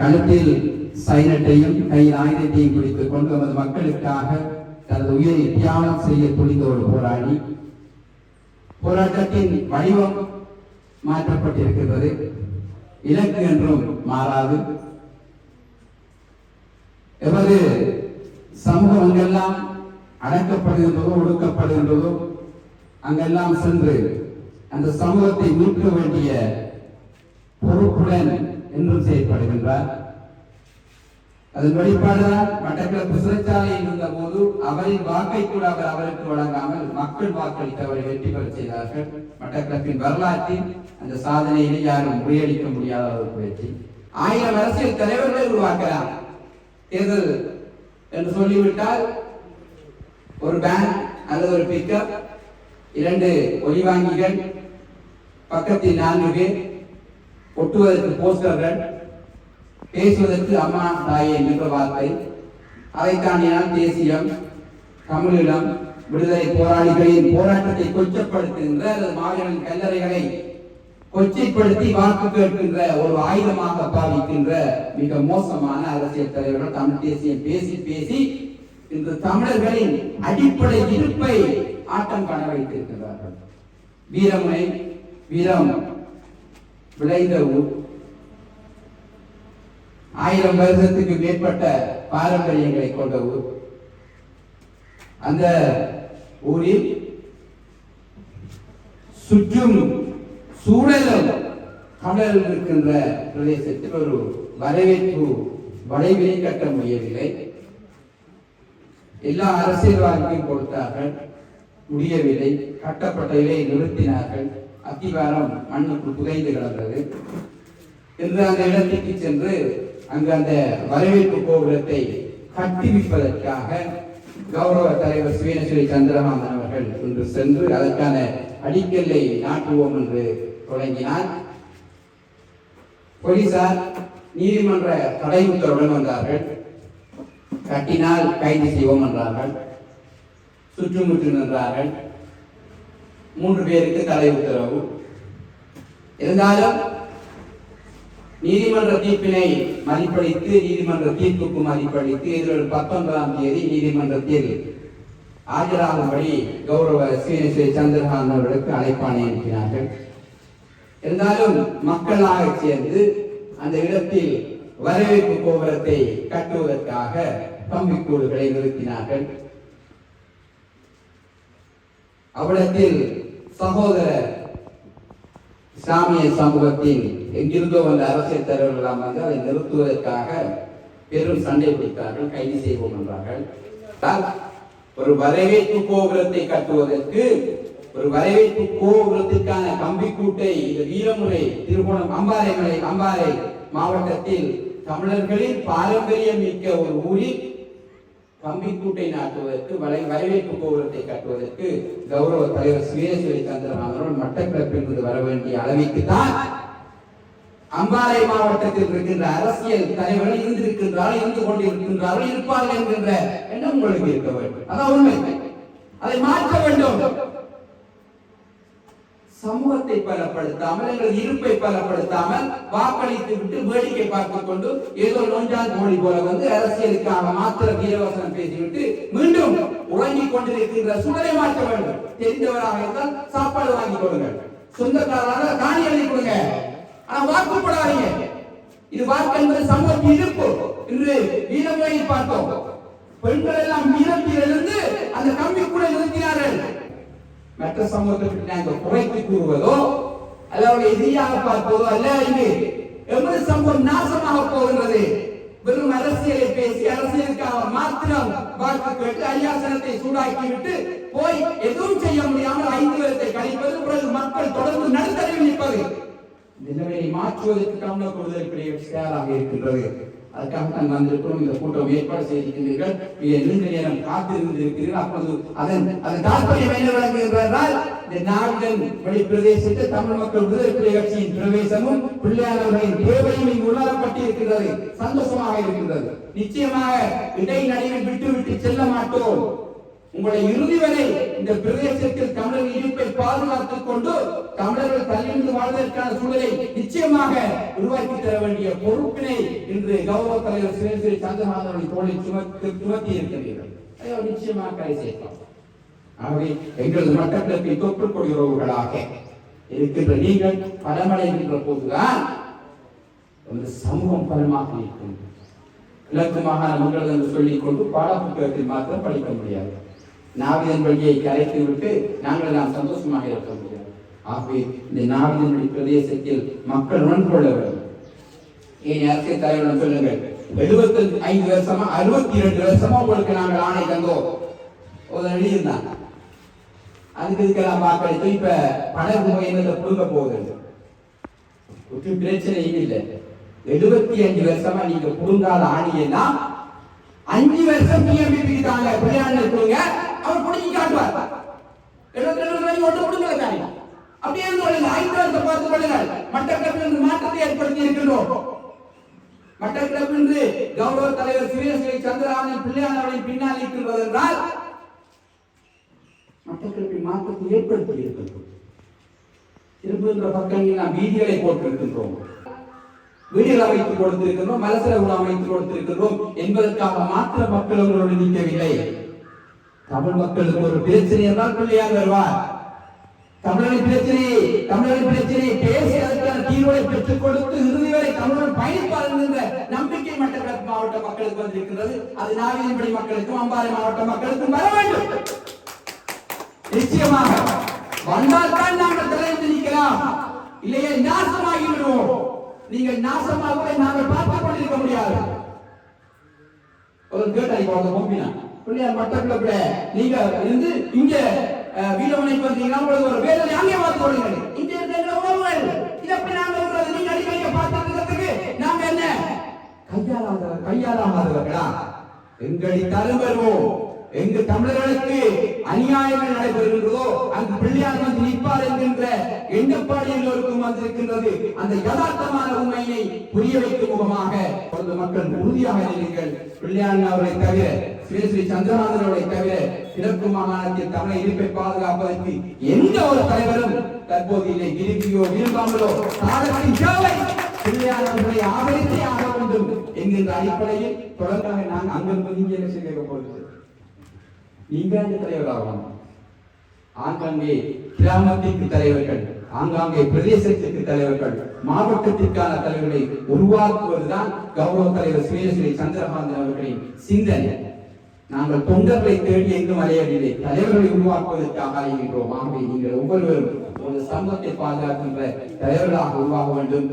கழுத்தில் சைனட்டையும் கையில் ஆயுதத்தையும் பிடித்துக் கொண்டு நமது மக்களுக்காக தனது உயிரை தியாகம் செய்ய துணிந்தோடு போராடி போராட்டத்தின் வடிவம் மாற்றப்பட்டிருக்கிறது இலக்கு என்றும் மாறாது. எமது சமூகம் அங்கெல்லாம் அடக்கப்படுகின்றதோ ஒடுக்கப்படுகின்றதோ அங்கெல்லாம் சென்று அந்த சமூகத்தை மீட்க வேண்டிய பொறுப்புடன் என்றும் செயல்படுகின்றார் அதன் வெளிப்பாடுதான் மட்டக்களப்பு சிறைச்சாலையில் இருந்த போது அவரின் வாக்கை கூட அவர் அவருக்கு வழங்காமல் மக்கள் வாக்களித்து அவரை வெற்றி பெற செய்தார்கள். மட்டக்களப்பின் வரலாற்றில் அந்த சாதனையிலே யாரும் முறியடிக்க முடியாத ஒரு வெற்றி. ஆயிரம் அரசியல் தலைவர்களை உருவாக்கலாம். தேர்தல் என்று சொல்லிவிட்டால் ஒரு பேங்க் அல்லது ஒரு பிக்கப் இரண்டு ஒலிவாங்கிகள் பக்கத்தில் நான்கு பேர் ஒட்டுவதற்கு போஸ்டர்கள் பேசுவதற்கு அம்மா தாயே என்ற வார்த்தை. அதை தாண்டினால் தேசியம் தமிழிடம் விடுதலை போராளிகளின் போராட்டத்தை கொச்சப்படுத்துகின்ற அல்லது மாவீரர்களின் கல்லறைகளை கொச்சைப்படுத்தி வாக்கு கேட்கின்ற ஒரு ஆயுதமாக பாவிக்கின்ற மிக மோசமான அரசியல் தலைவர்கள் தமிழ் தேசியம் பேசி பேசி இன்று தமிழர்களின் அடிப்படை இருப்பை ஆட்டம் காண வைத்திருக்கிறார்கள் வீரமுனை வீரம் விளைந்த ஊர். ஆயிரம் வருஷத்துக்கு மேற்பட்ட பாரம்பரியங்களை கொண்ட ஊர். அந்த ஊரில் சுற்றும் சூழலும் கடல் இருக்கின்ற பிரதேசத்தில் ஒரு வரவேற்பு வளைவினை கட்ட முடியவில்லை எல்லா அரசியல்வாதிக்கும் கொடுத்தார்கள். முடியவில்லை. கட்டப்பட்டதை நிறுத்தினார்கள். அத்திவாரம் மண்ணுக்கு புகைந்து கிடந்தது என்று அந்த இடத்திற்கு சென்று அங்கு அந்த வரவேற்பு கோபுரத்தை கட்டிவிப்பதற்காக கௌரவ தலைவர் சுவீனஸ்வரி சந்திரகாந்தன் அவர்கள் இன்று சென்று அதற்கான அடிக்கல்லை நாட்டுவோம் என்று தொடங்கினார். போலீசார் நீதிமன்ற தடை உத்தரவுடன் வந்தார்கள். கட்டினால் கைது செய்வோம் என்றார்கள். சுற்றுமுற்று நின்றார்கள். மூன்று பேருக்கு தடை உத்தரவு. இருந்தாலும் நீதிமன்ற தீர்ப்பினை மதிப்பளித்து நீதிமன்ற தீர்ப்புக்கு மதிப்பளித்து இதில் பத்தொன்பதாம் தேதி நீதிமன்றத்தில் ஆஜராகும்படி கௌரவ ஸ்ரீ சந்திரகாந்த் அவர்களுக்கு அழைப்பாணை இருக்கிறார்கள் இருந்தாலும் மக்களாக சேர்ந்து அந்த இடத்தில் வரவேற்பு கோபுரத்தை கட்டுவதற்காக கம்பிக்கூடுகளை நிறுத்தினார்கள். அவ்விடத்தில் சகோதர இஸ்லாமிய சமூகத்தின் எங்கிருந்தோ வந்த அரசியல் தலைவர்களாம் வந்து அதை நிறுத்துவதற்காக பெரும் சண்டை பிடித்தார்கள் கைது செய்வோம் என்றார்கள். ஒரு வரவேற்பு கோபுரத்தை கட்டுவதற்கு ஒரு வரவேற்பு கோபுரத்திற்கான கம்பிக்கூட்டை இந்த வீரமுறை திருகோணம் அம்பாறை மலை அம்பாறை மாவட்டத்தில் தமிழர்களின் பாரம்பரியம் மிக்க ஒரு ஊரில் கம்பிக்கூட்டை நாட்டுவதற்கு வலை வரவேற்பு கோபுரத்தை கட்டுவதற்கு கௌரவ தலைவர் சுயேஸ்வரி சந்திரகாந்தன் மட்டக்களப்பிலிருந்து வர வேண்டிய அளவிற்கு தான் அம்பாறை மாவட்டத்தில் இருக்கின்ற அரசியல் தலைவர்கள் இருந்திருக்கின்றார்கள் இருந்து கொண்டிருக்கின்றார்கள் இருப்பார்கள் என்கின்ற எண்ணம் உங்களுக்கு இருக்க வேண்டும். அதான் உண்மை. அதை மாற்ற வேண்டும். சமூகத்தை பலப்படுத்தாமல் எங்கள் இருப்பை பலப்படுத்தாமல் வாக்களித்து விட்டு வேடிக்கை பார்த்துக் கொண்டு ஏதோ நோஞ்சால் மொழி போல வந்து அரசியலுக்காக மாத்திர வீரவசனம் பேசிவிட்டு மீண்டும் உறங்கிக் கொண்டிருக்கின்ற சூழலை மாற்ற வேண்டும். தெரிந்தவராக இருந்தால் சாப்பாடு வாங்கி கொடுங்க சொந்தக்காரராக காணி எழுதி கொடுங்க. ஆனா வாக்குப்படாதீங்க. இது வாக்கு என்பது சமூகத்தின் இருப்பு என்று வீரமுறையில் பார்த்தோம் பெண்கள் எல்லாம் வீரத்திலிருந்து அந்த கம்பி கூட நிறுத்தினார்கள். மற்ற சமூகத்தை பற்றி நாங்கள் குறைத்து கூறுவதோ அதாவது எதிரியாக பார்ப்பதோ அல்ல இங்கு எமது சமூகம் நாசமாக போகின்றது வெறும் அரசியலை பேசி அரசியலுக்காக மாத்திரம் வாக்கு கேட்டு அரியாசனத்தை சூடாக்கி விட்டு போய் எதுவும் செய்ய முடியாமல் ஐந்து வருடத்தை கழிப்பது பிறகு மக்கள் தொடர்ந்து நடுத்தரவில் நிற்பது நிலைமையை மாற்றுவதற்கு கவனம் விடுதலை புலிகள் தயாராக இருக்கின்றது அதுக்காக தான் வந்திருக்கிறோம் இந்த கூட்டம் ஏற்பாடு செய்திருக்கின்றீர்கள். மிக நீண்ட நேரம் காத்திருந்திருக்கிறீர்கள். அப்போது அதன் அதன் தாற்பயம் என்ன விளங்குகின்றால் இந்த நாடுகள் வெளி பிரதேசத்தில் தமிழ் மக்கள் விடுதலை புலி கட்சியின் பிரவேசமும் பிள்ளையாளர்களின் தேவையும் இங்கு உணரப்பட்டிருக்கின்றது. சந்தோஷமாக இருக்கின்றது. நிச்சயமாக இடை இடைநடுவில் விட்டு விட்டு செல்ல மாட்டோம். உங்களை இறுதி வரை இந்த பிரதேசத்தில் தமிழர் இருப்பை பாதுகாத்துக் கொண்டு தமிழர்கள் தள்ளிந்து வாழ்வதற்கான சூழலை நிச்சயமாக உருவாக்கி தர வேண்டிய பொறுப்பினை இன்று கௌரவ தலைவர் சிவஸ்ரீ சந்திரநாதனுடைய தோளில் சுமத்தி சுமத்தி இருக்கிறீர்கள். அதை அவர் நிச்சயமாக கரை சேர்க்கலாம் ஆகவே எங்களது மட்டத்திற்கு தொற்றுக் கொள்கிறவர்களாக இருக்கின்ற நீங்கள் பலமடைகின்ற போதுதான் நமது சமூகம் பலமாக இருக்கும். இலக்கு மாகாண மக்கள் என்று சொல்லிக் கொண்டு பாடப்புத்தகத்தில் மாத்திரம் படிக்க முடியாது. நாவிதன் வழியை கரைத்து விட்டு நாங்கள் எல்லாம் சந்தோஷமாக இருக்க முடியாது ஆகவே இந்த நாவிதன் வழி பிரதேசத்தில் மக்கள் உணர்ந்து கொள்ள வேண்டும். ஏன் அரசியல் தலைவரிடம் சொல்லுங்கள். எழுபத்தி ஐந்து வருஷமா அறுபத்தி இரண்டு வருஷமா உங்களுக்கு நாங்கள் ஆணை தந்தோம். ஒரு எழுதியிருந்தாங்க அதுக்கு இதுக்கெல்லாம் வாக்களித்து இப்ப பணம் என்ன என்னதை போகுது? ஒரு பிரச்சனையும் இல்லை. எழுபத்தி அஞ்சு வருஷமா நீங்க புடுங்காத ஆணியன்னா அஞ்சு வருஷம் டிஎம்பிபி தாங்க பிள்ளையாண்டு கொடுங்க. அவர் புடுங்கி காட்டுவார். எழுபத்தி ரெண்டு மணி ஒன்று கொடுங்க காரியம் அப்படியே இருந்து கொள்ளுங்க ஐந்து பார்த்து கொள்ளுங்கள் மட்டக்களப்பில் இருந்து மாற்றத்தை ஏற்படுத்தி இருக்கின்றோம். மட்டக்களப்பில் இருந்து கௌரவ தலைவர் சிவஸ்ரீ சந்திரராமன் பிள்ளையானவரின் பின்னால் இருக்கின்றது என்றால் மட்டக்களப்பில் மாற்றத்தை ஏற்படுத்தி இருக்கின்றோம். திரும்புகின்ற பக்கங்களில் நாம் வீதிகளை போட்டிருக்கின்றோம். வீடுகள் அமைத்து கொடுத்திருக்கின்றோம். மலசர உணவு அமைத்து கொடுத்திருக்கின்றோம். என்பதற்காக மாத்திர மக்கள் அவர்களோடு நிற்கவில்லை. தமிழ் மக்களுக்கு ஒரு பிரச்சனை என்றால் பிள்ளையார் வருவார். தமிழரின் பிரச்சனை தமிழரின் பிரச்சனை பேசி அதற்கான தீர்வுகளை பெற்றுக் கொடுத்து இறுதி வரை தமிழன் பயணிப்பார் என்கின்ற நம்பிக்கை மட்டக்களப்பு மாவட்ட மக்களுக்கு வந்திருக்கின்றது. அது நாவிதன்படி மக்களுக்கும் அம்பாறை மாவட்ட மக்களுக்கும் வர வேண்டும். நிச்சயமாக வந்தால் தான் நாங்கள் தலையிட்டு நிற்கலாம் இல்லையே நாசமாகி விடுவோம். நீங்கள் நாசமாகவே நாங்கள் பார்த்துக் கொண்டிருக்க முடியாது. ஒரு கேட்டாய் போன பொம்பினா பிள்ளையார் மட்டக்களப்புல நீங்க இருந்து இங்க அஹ், பார்த்தீங்கன்னா உங்களுக்கு ஒரு வேலை அங்கே பார்த்து கொள்ளுங்கள். இங்க இருக்கிற உணவுகள் இதை நாங்க விடுறது நீங்க அடிக்கடிக்க பார்த்துக்கிறதுக்கு நாங்க என்ன? கையாளாத கையாளாகாதவர்களா எங்களை தரம் பெறுவோம் எங்கு தமிழர்களுக்கு அநியாயங்கள் நடைபெறுகின்றதோ அங்கு பிள்ளையார் வந்து நிற்பார் என்கின்ற எண்ணப்பாடு எல்லோருக்கும் வந்திருக்கின்றது. அந்த யதார்த்தமான உண்மையை புரிய வைக்கும் முகமாக மக்கள் உறுதியாக நீங்கள் பிள்ளையார் அவரை தவிர ஸ்ரீ ஸ்ரீ சந்திரநாதன் தவிர கிழக்கு மாகாணத்தில் தமிழை இருப்பை பாதுகாப்பதற்கு எந்த ஒரு தலைவரும் தற்போது இல்லை. விரும்பியோ விரும்பாமலோ காலத்தின் ஆதரித்தே ஆக வேண்டும் என்கின்ற அடிப்படையில் தொடர்பாக நான் அங்கிருந்து நீங்க என்ன செய்ய போகிறது? நீங்க அந்த தலைவராகலாம் ஆங்காங்கே கிராமத்திற்கு தலைவர்கள் ஆங்காங்கே பிரதேசத்திற்கு தலைவர்கள் மாவட்டத்திற்கான தலைவர்களை உருவாக்குவதுதான் கௌரவ தலைவர் ஸ்ரீஸ்ரீ சந்திரகாந்தன் அவர்களின் சிந்தனை. நாங்கள் தொண்டர்களை தேடி எங்கும் அலையவில்லை. தலைவர்களை உருவாக்குவதற்காக அலைகின்றோம். ஆகவே நீங்கள் ஒவ்வொருவரும் ஒரு சமூகத்தை பாதுகாக்கின்ற தலைவர்களாக உருவாக வேண்டும்.